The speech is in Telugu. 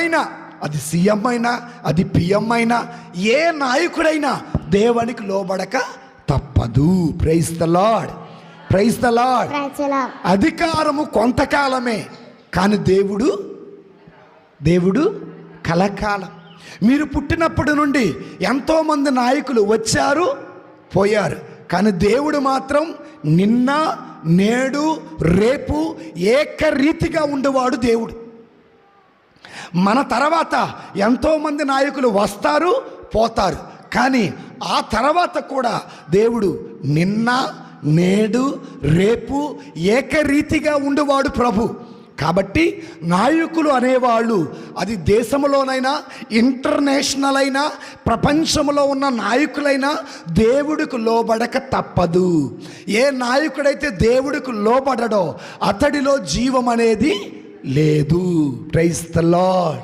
అయినా అది సీఎం అయినా అది పిఎం అయినా ఏ నాయకుడైనా దేవునికి లోబడక తప్పదు. Praise the Lord praise the Lord ప్రజల అధికారము కొంతకాలమే కానీ దేవుడు దేవుడు కలకాలం. మీరు పుట్టినప్పటి నుండి ఎంతోమంది నాయకులు వచ్చారు పోయారు కానీ దేవుడు మాత్రం నిన్న నేడు రేపు ఏకరీతిగా ఉండేవాడు దేవుడు. మన తర్వాత ఎంతోమంది నాయకులు వస్తారు పోతారు. కానీ ఆ తర్వాత కూడా దేవుడు నిన్న నేడు రేపు ఏకరీతిగా ఉండేవాడు ప్రభు. కాబట్టి నాయకులు అనేవాళ్ళు అది దేశంలోనైనా ఇంటర్నేషనల్ అయినా ప్రపంచంలో ఉన్న నాయకులైనా దేవుడికి లోబడక తప్పదు. ఏ నాయకుడైతే దేవుడికి లోబడడో అతడిలో జీవం అనేది లేదు. Price the lord